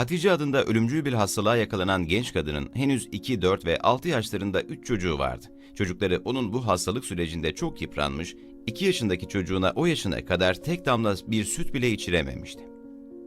Hatice adında ölümcül bir hastalığa yakalanan genç kadının henüz 2, 4 ve 6 yaşlarında 3 çocuğu vardı. Çocukları onun bu hastalık sürecinde çok yıpranmış, 2 yaşındaki çocuğuna o yaşına kadar tek damla bir süt bile içirememişti.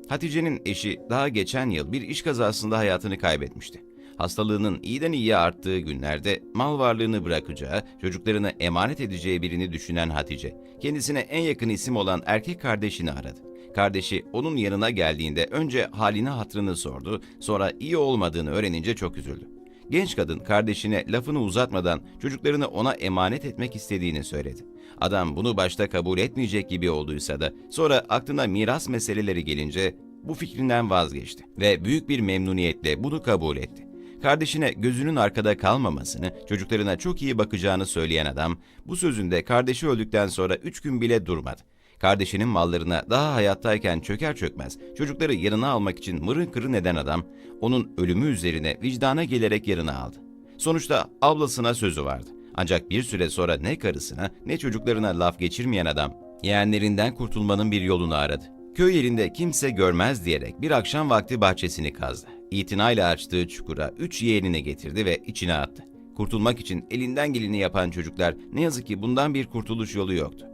Hatice'nin eşi daha geçen yıl bir iş kazasında hayatını kaybetmişti. Hastalığının iyiden iyiye arttığı günlerde mal varlığını bırakacağı, çocuklarını emanet edeceği birini düşünen Hatice, kendisine en yakın isim olan erkek kardeşini aradı. Kardeşi onun yanına geldiğinde önce halini hatrını sordu, sonra iyi olmadığını öğrenince çok üzüldü. Genç kadın kardeşine lafını uzatmadan çocuklarını ona emanet etmek istediğini söyledi. Adam bunu başta kabul etmeyecek gibi olduysa da sonra aklına miras meseleleri gelince bu fikrinden vazgeçti ve büyük bir memnuniyetle bunu kabul etti. Kardeşine gözünün arkada kalmamasını, çocuklarına çok iyi bakacağını söyleyen adam, bu sözünde kardeşi öldükten sonra üç gün bile durmadı. Kardeşinin mallarına daha hayattayken çöker çökmez çocukları yanına almak için mırın kırın eden adam, onun ölümü üzerine vicdana gelerek yanına aldı. Sonuçta ablasına sözü vardı. Ancak bir süre sonra ne karısına ne çocuklarına laf geçirmeyen adam, yeğenlerinden kurtulmanın bir yolunu aradı. Köy yerinde kimse görmez diyerek bir akşam vakti bahçesini kazdı. İtinayla açtığı çukura üç yeğenini getirdi ve içine attı. Kurtulmak için elinden geleni yapan çocuklar ne yazık ki bundan bir kurtuluş yolu yoktu.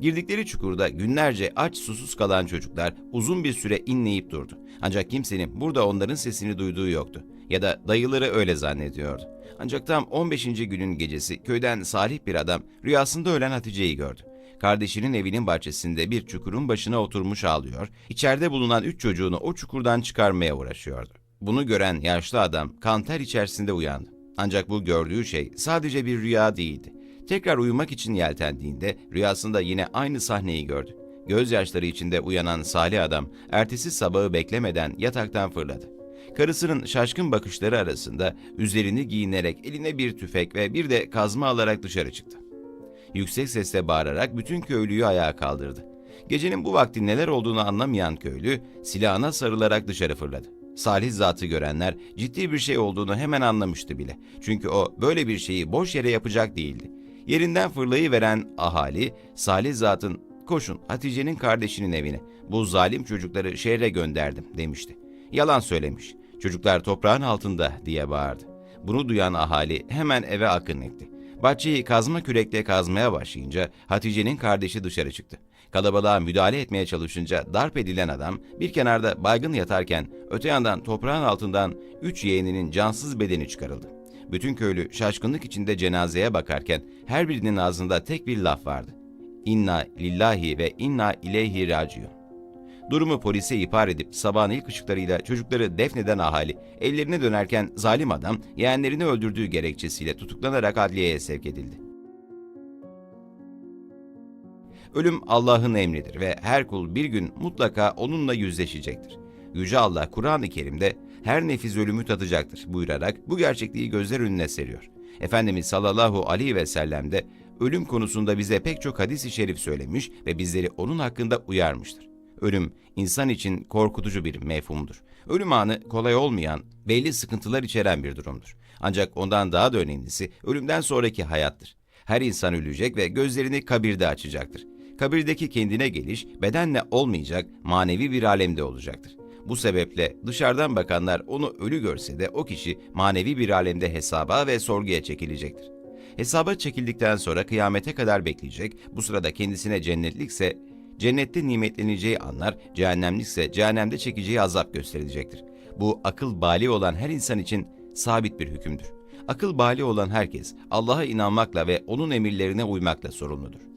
Girdikleri çukurda günlerce aç susuz kalan çocuklar uzun bir süre inleyip durdu. Ancak kimsenin burada onların sesini duyduğu yoktu. Ya da dayıları öyle zannediyordu. Ancak tam 15. günün gecesi köyden salih bir adam rüyasında ölen Hatice'yi gördü. Kardeşinin evinin bahçesinde bir çukurun başına oturmuş ağlıyor, içeride bulunan üç çocuğunu o çukurdan çıkarmaya uğraşıyordu. Bunu gören yaşlı adam kanter içerisinde uyandı. Ancak bu gördüğü şey sadece bir rüya değildi. Tekrar uyumak için yeltendiğinde rüyasında yine aynı sahneyi gördü. Gözyaşları içinde uyanan Salih adam ertesi sabahı beklemeden yataktan fırladı. Karısının şaşkın bakışları arasında üzerini giyinerek eline bir tüfek ve bir de kazma alarak dışarı çıktı. Yüksek sesle bağırarak bütün köylüyü ayağa kaldırdı. Gecenin bu vakti neler olduğunu anlamayan köylü silahına sarılarak dışarı fırladı. Salih zatı görenler ciddi bir şey olduğunu hemen anlamıştı bile. Çünkü o böyle bir şeyi boş yere yapacak değildi. Yerinden fırlayıveren ahali Salih zatın koşun Hatice'nin kardeşinin evine bu zalim çocukları şehre gönderdim demişti. Yalan söylemiş. Çocuklar toprağın altında diye bağırdı. Bunu duyan ahali hemen eve akın etti. Bahçeyi kazma kürekle kazmaya başlayınca Hatice'nin kardeşi dışarı çıktı. Kalabalığa müdahale etmeye çalışınca darp edilen adam bir kenarda baygın yatarken öte yandan toprağın altından üç yeğeninin cansız bedeni çıkarıldı. Bütün köylü şaşkınlık içinde cenazeye bakarken her birinin ağzında tek bir laf vardı. İnna lillahi ve inna ileyhi raciun. Durumu polise ihbar edip sabahın ilk ışıklarıyla çocukları defneden ahali ellerine dönerken zalim adam yeğenlerini öldürdüğü gerekçesiyle tutuklanarak adliyeye sevk edildi. Ölüm Allah'ın emridir ve her kul bir gün mutlaka onunla yüzleşecektir. Yüce Allah Kur'an-ı Kerim'de her nefis ölümü tadacaktır buyurarak bu gerçekliği gözler önüne seriyor. Efendimiz sallallahu aleyhi ve sellem de ölüm konusunda bize pek çok hadis-i şerif söylemiş ve bizleri onun hakkında uyarmıştır. Ölüm insan için korkutucu bir mefhumdur. Ölüm anı kolay olmayan, belli sıkıntılar içeren bir durumdur. Ancak ondan daha da önemlisi ölümden sonraki hayattır. Her insan ölecek ve gözlerini kabirde açacaktır. Kabirdeki kendine geliş bedenle olmayacak, manevi bir alemde olacaktır. Bu sebeple dışarıdan bakanlar onu ölü görse de o kişi manevi bir alemde hesaba ve sorguya çekilecektir. Hesaba çekildikten sonra kıyamete kadar bekleyecek, bu sırada kendisine cennetlikse cennette nimetleneceği anlar, cehennemlikse cehennemde çekeceği azap gösterilecektir. Bu akıl bali olan her insan için sabit bir hükümdür. Akıl bali olan herkes Allah'a inanmakla ve onun emirlerine uymakla sorumludur.